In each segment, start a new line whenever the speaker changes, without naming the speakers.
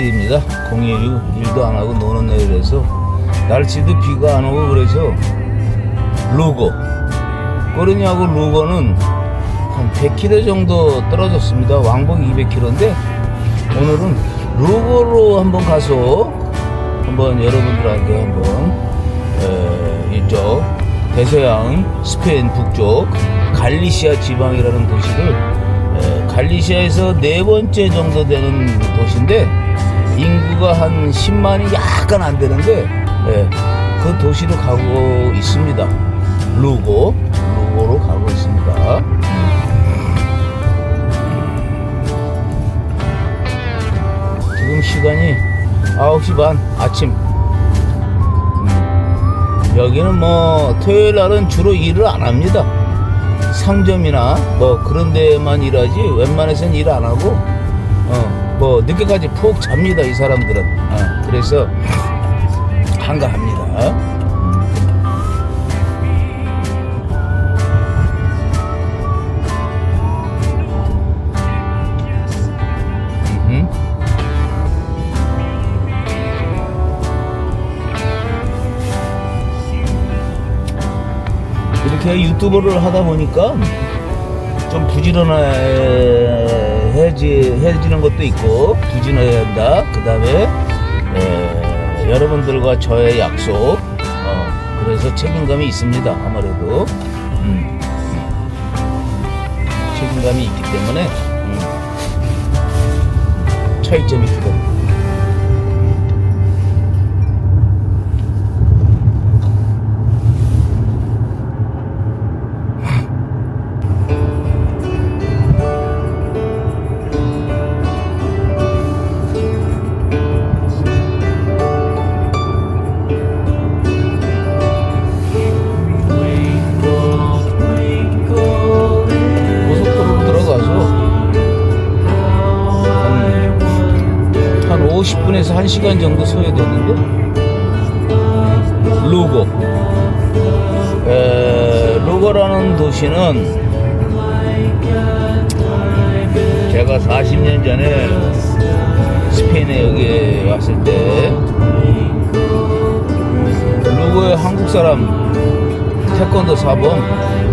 토요일입니다. 공휴일 일도 안 하고 노는 날이라서 날씨도 비가 안 오고 그래서 루고 꼬리냐고 루고는 한 100km 정도 떨어졌습니다. 왕복 200km인데 오늘은 루고로 한번 가서 한번 여러분들한테 한번 에, 이쪽 대서양 스페인 북쪽 갈리시아 지방이라는 도시를 에, 갈리시아에서 네 번째 정도 되는 도시인데 인구가 한 10만이 약간 안 되는데 에, 그 도시로 가고 있습니다. 루고 루고로 가고 있습니다. 지금 시간이 9시 반 아침 음, 여기는 뭐 토요일 날은 주로 일을 안 합니다 상점이나 뭐 그런 데만 일하지 웬만해서는 일 안 하고 어, 뭐 늦게까지 푹 잡니다 이 사람들은. 어, 그래서 한가합니다. 이렇게 유튜브를 하다 보니까 좀 부지런해 지는 것도 있고 부지런해야 한다. 그 다음에 여러분들과 저의 약속. 어, 그래서 책임감이 있습니다. 아무래도 음, 음. 책임감이 있기 때문에 음, 차이점이 크다. 1시간 정도 소요되는데? 루고. 에, 루고라는 도시는 제가 40년 전에 스페인에 여기 왔을 때 루고의 한국 사람 태권도 사범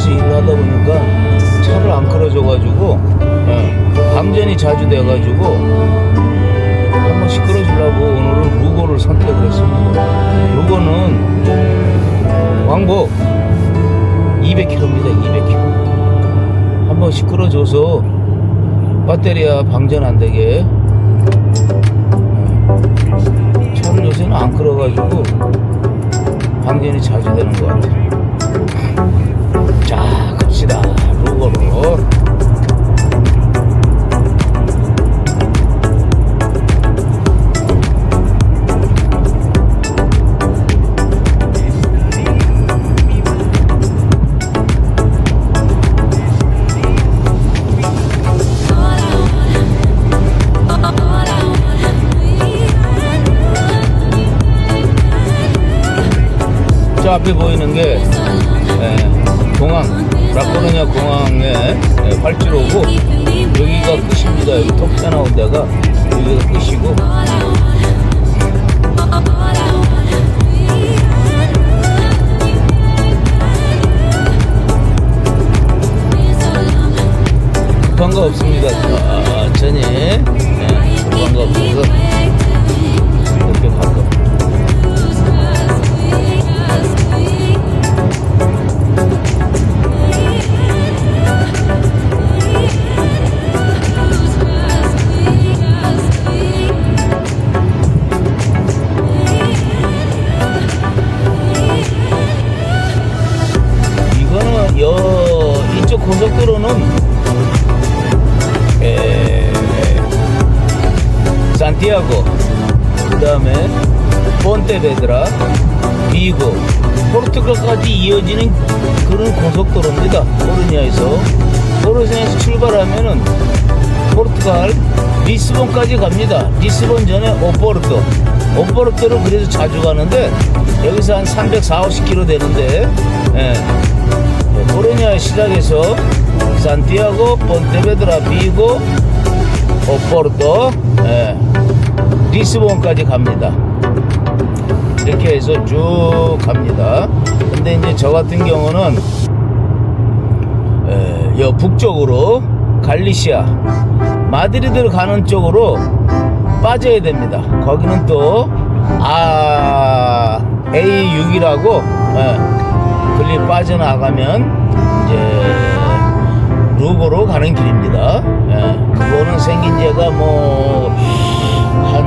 서 도시에서 일을 하다 보니까 차를 안 끌어줘가지고 예, 방전이 자주 돼가지고 한 번씩 끌어주려고 오늘은 루고를 선택을 했습니다. 루고는 왕복 200km입니다. 200km. 한 번씩 끌어줘서 배터리야 방전 안 되게 차를 요새는 안 끌어가지고 방전이 자주 되는 것 같아요. 자, 갑시다. 로고로. 저 앞에 보이는 게 라코노냐 공항에 네, 활주로고 여기가 끝입니다. 여기 톡자 나온 데가 여기가 끝이고 도망가 없습니다. 아, 천천히 네, 도망가 없어서 포르투갈 리스본까지 갑니다. 리스본 전에 오포르토. 오포르토를 그래서 자주 가는데 여기서 한 340, 50km 되는데 예. 예, 코르니아 시작해서 산티아고, 본테베드라, 비고, 오포르토, 예. 리스본까지 갑니다. 이렇게 해서 쭉 갑니다. 근데 이제 저 같은 경우는 에, 여 북쪽으로 갈리시아 마드리드를 가는 쪽으로 빠져야 됩니다. 거기는 또 아, A6이라고 글리 빠져나가면 이제 루고로 가는 길입니다. 예, 그거는 생긴 지가 뭐 한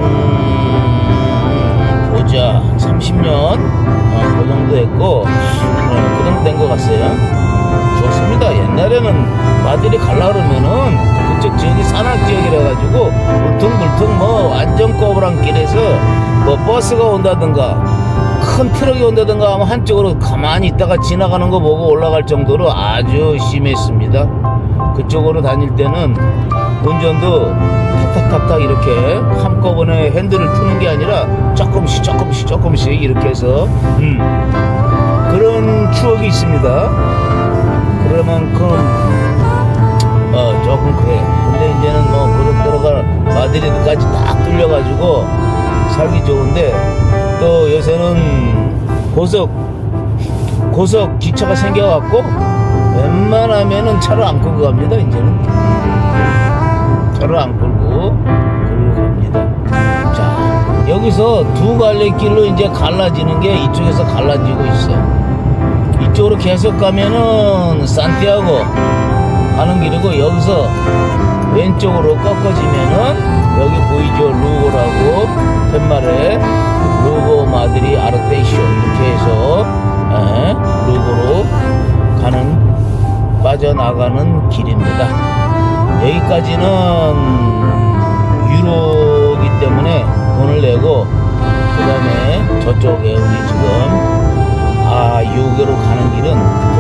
보자 30년 어, 그 정도 됐고 어, 그 정도 된 것 같아요. 좋습니다. 옛날에는 마들이 갈라 그러면은 그쪽 지역이 산악 지역이라 가지고 울퉁불퉁 뭐 완전 꼬부랑 길에서 뭐 버스가 온다든가 큰 트럭이 온다든가 하면 한쪽으로 가만히 있다가 지나가는 거 보고 올라갈 정도로 아주 심했습니다. 그쪽으로 다닐 때는 운전도 탁탁탁탁 이렇게 한꺼번에 핸들을 푸는 게 아니라 조금씩 조금씩 조금씩 이렇게 해서 음, 그런 추억이 있습니다. 그만큼 어 조금 그래. 근데 이제는 뭐 고속도로가 마드리드까지 딱 뚫려가지고 살기 좋은데 또 요새는 고속 고속 기차가 생겨갖고 웬만하면은 차를 안 끌고 갑니다 이제는 차를 안 끌고 끌고 갑니다. 자 여기서 두 갈래 길로 이제 갈라지는 게 이쪽에서 갈라지고 있어. 이쪽으로 계속 가면은 산티아고 가는 길이고 여기서 왼쪽으로 꺾어지면은 여기 보이죠? 루고라고. 팻말에 루고 마드리 아르테쇼 이렇게 해서 에, 루고로 가는 빠져나가는 길입니다. 여기까지는 유로기 때문에 돈을 내고 그 다음에 저쪽에 우리 지금 아 유교로 가는 길은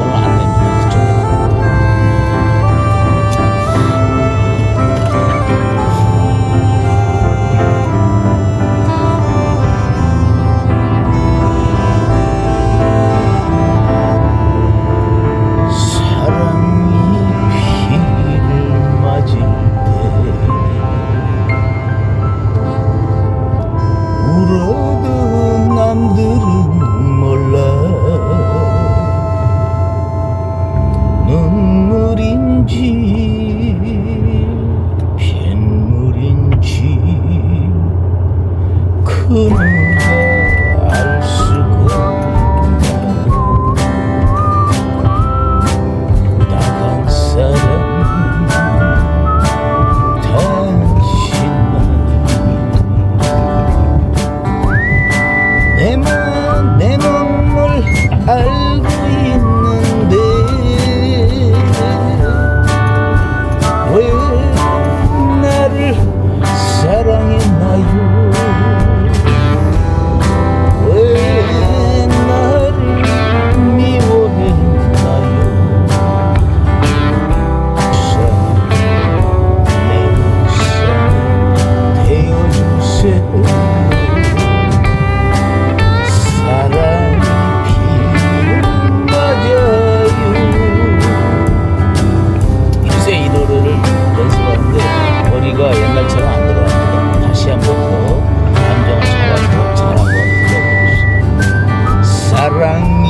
orang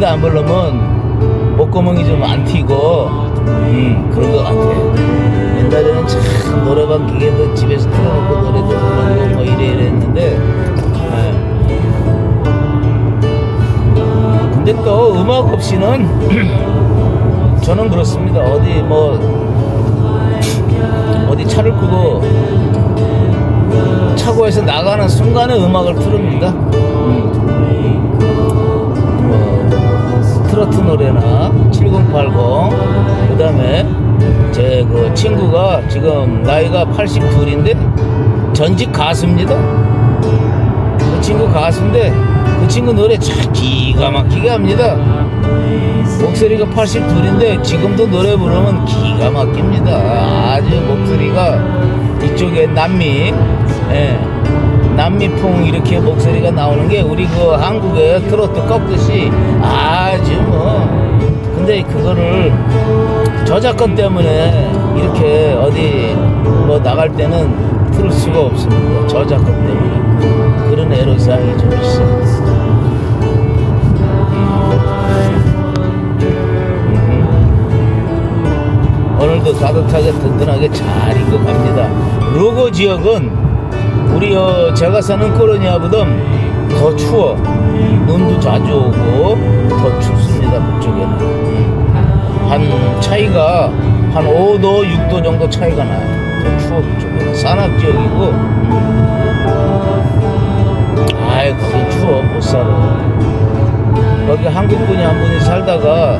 노래도 안 부르면 목구멍이 좀 안 튀고 음 그런 것 같아 옛날에는 참 노래방 기계도 집에서 틀어놓고 노래도 부르고 뭐 이래 이래 했는데 예. 근데 또 음악 없이는 저는 그렇습니다 어디 뭐 어디 차를 끄고 차고에서 나가는 순간에 음악을 틀습니다 음. 뭐 트로트 노래나 7080 그다음에 제 그 친구가 지금 나이가 82인데 전직 가수입니다. 그 친구 가수인데 그 친구 노래 참 기가 막히게 합니다. 목소리가 82인데 지금도 노래 부르면 기가 막힙니다. 아주 목소리가 이쪽에 남미, 예, 남미풍 이렇게 목소리가 나오는 게 우리 그 한국의 트로트 꺾듯이 아주 뭐 근데 그거를 저작권 때문에 이렇게 어디 뭐 나갈 때는 틀을 수가 없습니다. 저작권 때문에 그런 애로사항이 좀 있어요. 음. 오늘도 따뜻하게 든든하게 잘 입고 갑니다. 로고 지역은 우리 어, 제가 사는 코로니아보다 더 추워. 눈도 자주 오고 더 춥습니다. 그쪽에는. 음. 한 차이가 한 5도, 6도 정도 차이가 나요. 더 추워 그쪽에는. 산악 지역이고. 아이 거기 추워 못 살아. 거기 한국 분이 한 분이 살다가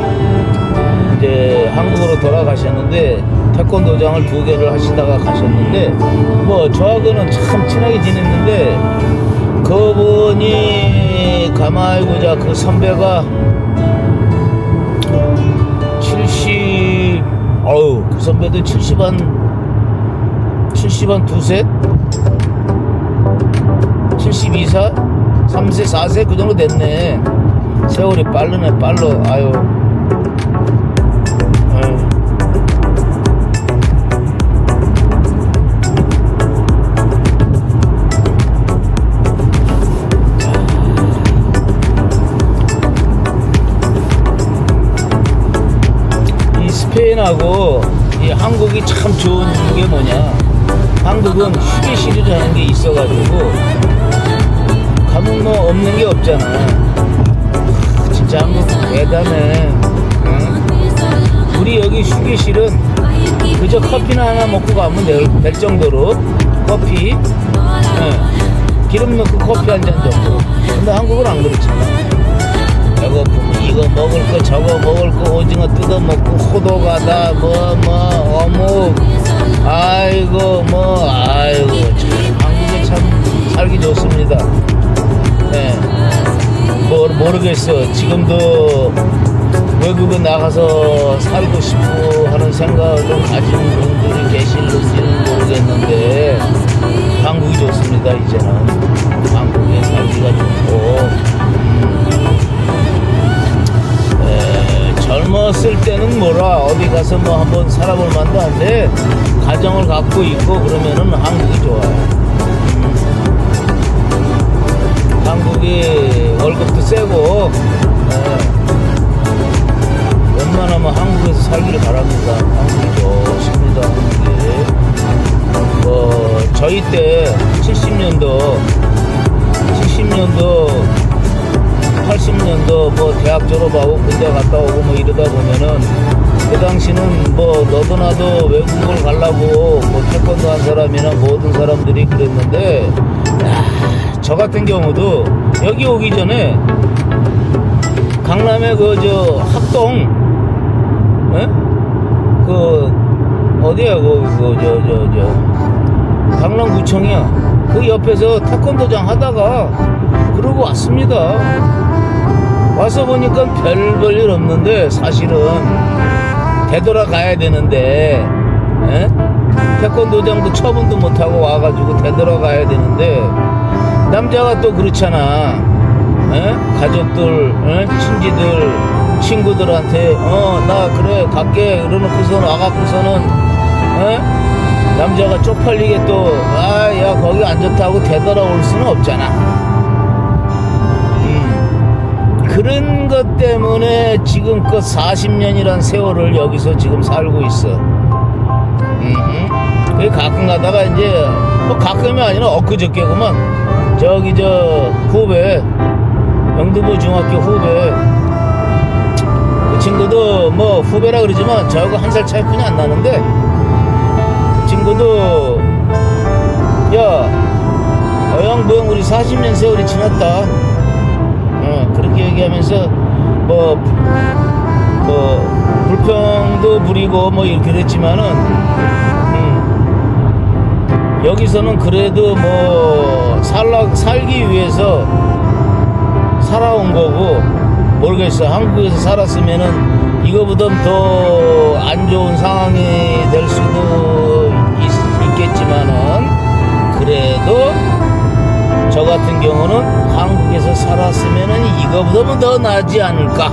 이제 한국으로 돌아가셨는데 태권도장을 두 개를 하시다가 가셨는데 뭐 저하고는 참 친하게 지냈는데 그분이 가만히 보자 그 선배가 70 어우 그 선배도 70한 70한 두셋 72살 3세 4세? 그 정도 됐네. 세월이 빠르네 아유 아유 스페인하고 이 한국이 참 좋은 게 뭐냐. 한국은 휴게실이라는 게 있어가지고 가면 뭐 없는 게 없잖아. 진짜 한국 대단해. 응? 우리 여기 휴게실은 그저 커피나 하나 먹고 가면 될, 될 정도로 커피 응. 기름 넣고 커피 한 잔 정도. 근데 한국은 안 그렇잖아 배고프면 이거 먹을 거 저거 먹을 거 오징어 뜯어 먹고 호도 가다 뭐뭐 어묵 아이고 뭐 아이고 참 한국에 참 살기 좋습니다. 네. 뭐 모르겠어. 지금도 외국에 나가서 살고 싶고 하는 생각을 좀 가진 분들이 계실지는 모르겠는데 한국이 좋습니다. 이제는 한국에 살기가 좋고. 젊었을 때는 뭐라 어디 가서 뭐 한번 살아볼 만도 한데 가정을 갖고 있고 그러면은 한국이 좋아요. 음. 한국이 월급도 세고 에, 웬만하면 한국에서 살기를 바랍니다. 한국이 좋습니다. 한국이. 뭐 저희 때 70년도 70년도 80년도 뭐 대학 졸업하고 군대 갔다 오고 뭐 이러다 보면은 그 당시는 뭐 너도 나도 외국을 가려고 뭐 태권도 한 사람이나 모든 사람들이 그랬는데 야, 저 같은 경우도 여기 오기 전에 강남에 그저 합동 예? 그 어디야? 그저저 저 저 강남구청이야. 그 옆에서 태권도장 하다가 그러고 왔습니다 와서 보니까 별 볼 일 없는데 사실은 되돌아가야 되는데 에? 태권도장도 처분도 못하고 와가지고 되돌아가야 되는데 남자가 또 그렇잖아 에? 가족들, 에? 친지들, 친구들한테 어 나 그래 갈게 그러놓고서 나가고서는 에? 남자가 쪽팔리게 또 아 야 거기 안 좋다고 되돌아올 수는 없잖아. 그런 것 때문에 지금껏 40년이란 세월을 여기서 지금 살고 있어. 음. 그 가끔 가다가 이제 뭐 가끔이 아니라 엊그저께구만 저기 저 후배 영등포 중학교 후배 그 친구도 뭐 후배라 그러지만 저하고 한 살 차이뿐이 안 나는데 그 친구도 야 어영부영 우리 40년 세월이 지났다 어, 그렇게 얘기하면서 뭐, 뭐 불평도 부리고 뭐 이렇게 그랬지만은 음, 여기서는 그래도 뭐 살라, 살기 위해서 살아온 거고 모르겠어. 한국에서 살았으면은 이거보다 더 안 좋은 상황이 될 수도 있, 있겠지만은 그래도 저 같은 경우는 한국에서 살았으면은 이거보다 더 나지 않을까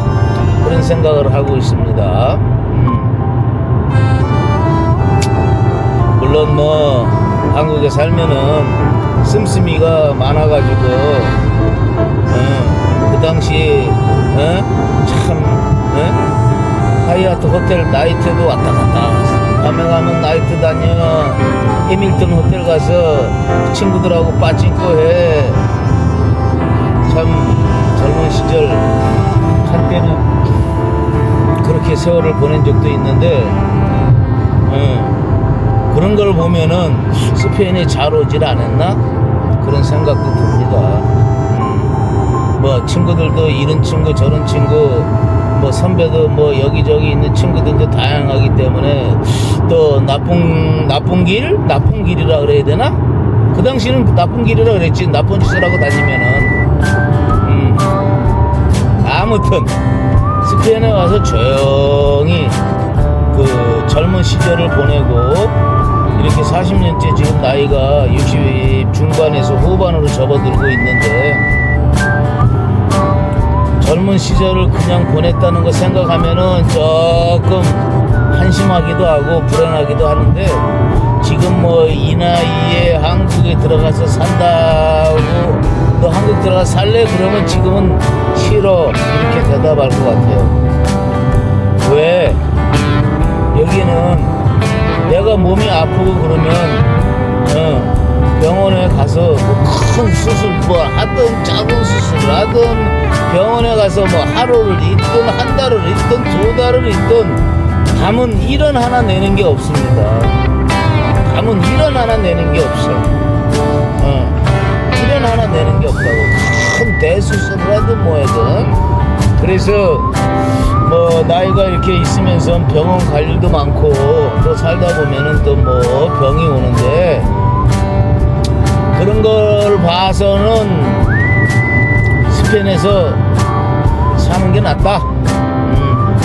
그런 생각을 하고 있습니다. 음. 물론 뭐 한국에 살면은 씀씀이가 많아가지고 어, 그 당시 어? 참 어? 하이아트 호텔 나이트도 왔다 갔다 밤에 가면 나이트 다녀. 해밀턴 호텔 가서 친구들하고 빠찡코 해참 젊은 시절 한때는 그렇게 세월을 보낸 적도 있는데 어, 그런 걸 보면은 스페인이 잘 오질 않았나? 그런 생각도 듭니다. 음, 뭐 친구들도 이런 친구 저런 친구 뭐 선배도 뭐 여기저기 있는 친구들도 다양하기 때문에 또 나쁜 나쁜 길? 나쁜 길이라 그래야 되나? 그 당시는 나쁜 길이라 그랬지. 나쁜 짓을 하고 다니면은. 음, 아무튼 스페인에 와서 조용히 그 젊은 시절을 보내고 이렇게 40년째 지금 나이가 60 중반에서 후반으로 접어들고 있는데 젊은 시절을 그냥 보냈다는 거 생각하면은 조금 한심하기도 하고 불안하기도 하는데 지금 뭐 이 나이에 한국에 들어가서 산다고 너 한국 들어가 살래? 그러면 지금은 싫어. 이렇게 대답할 것 같아요. 왜? 여기는 내가 몸이 아프고 그러면 어, 병원에 가서 뭐 큰 수술 뭐 하든 작은 수술을 하든 병원에 가서 뭐 하루를 있든 한 달을 있든 두 달을 있든 담은 일원 하나 내는 게 없습니다. 담은 일원 하나 내는 게 없어. 어, 일원 하나 내는 게 없다고. 큰 대수술을 하든 뭐 하든. 그래서 뭐 나이가 이렇게 있으면서 병원 갈 일도 많고 또 살다 보면은 또 뭐 병이 오는데 그런 걸 봐서는 스페인에서 사는 게 낫다. 음,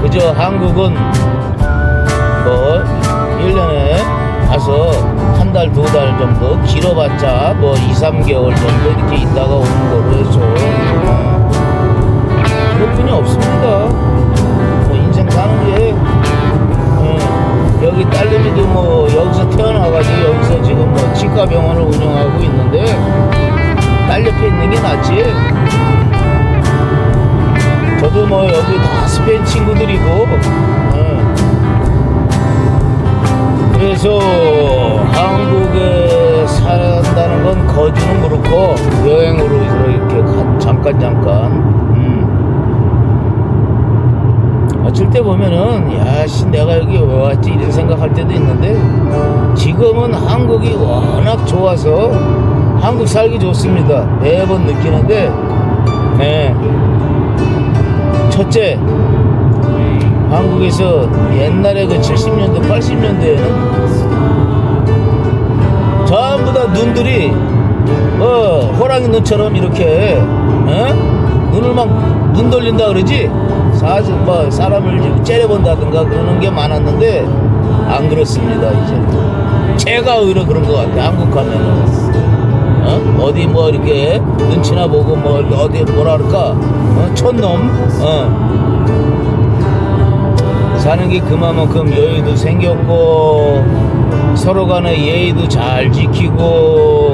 그저 한국은 뭐 1년에 가서 한 달, 두 달 정도 길어봤자 뭐 2, 3개월 정도 이렇게 있다가 오는 거로 해서 어, 그것뿐이 없습니다. 뭐 인생 사는 게 어, 여기 딸내미도 뭐 여기서 태어나가지고 여기서 지금 뭐 치과 병원을 운영하고 있는데 딸 옆에 있는 게 낫지. 저도 뭐 여기 다 스페인 친구들이고 어. 그래서 한국에 산다는 건 거주는 그렇고 여행으로 이렇게 가- 잠깐 잠깐 음. 어쩔 때 보면은 야씨 내가 여기 왜 왔지 이런 생각할 때도 있는데 지금은 한국이 워낙 좋아서 한국 살기 좋습니다 매번 느끼는데 네. 첫째 한국에서 옛날에 그 70년대 80년대에는 전부 다 눈들이 어 호랑이 눈처럼 이렇게 어? 눈을 막 눈 돌린다 그러지 사실 뭐 사람을 좀 째려본다든가 그러는 게 많았는데 안 그렇습니다 이제 제가 오히려 그런 것 같아 한국 가면은 어? 어 디 뭐 이렇게 눈치나 보고 뭐 어디 뭐라 그럴까 어? 촌놈 어. 사는 게 그만큼 여유도 생겼고 서로 간의 예의도 잘 지키고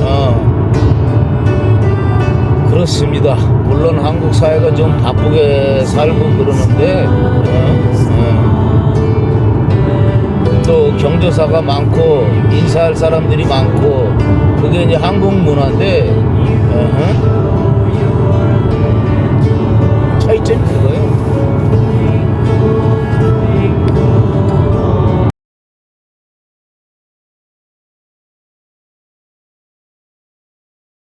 어. 그렇습니다. 물론 한국 사회가 좀 바쁘게 살고 그러는데 어, 어. 또 경조사가 많고 인사할 사람들이 많고 그게 이제 한국 문화인데 어허.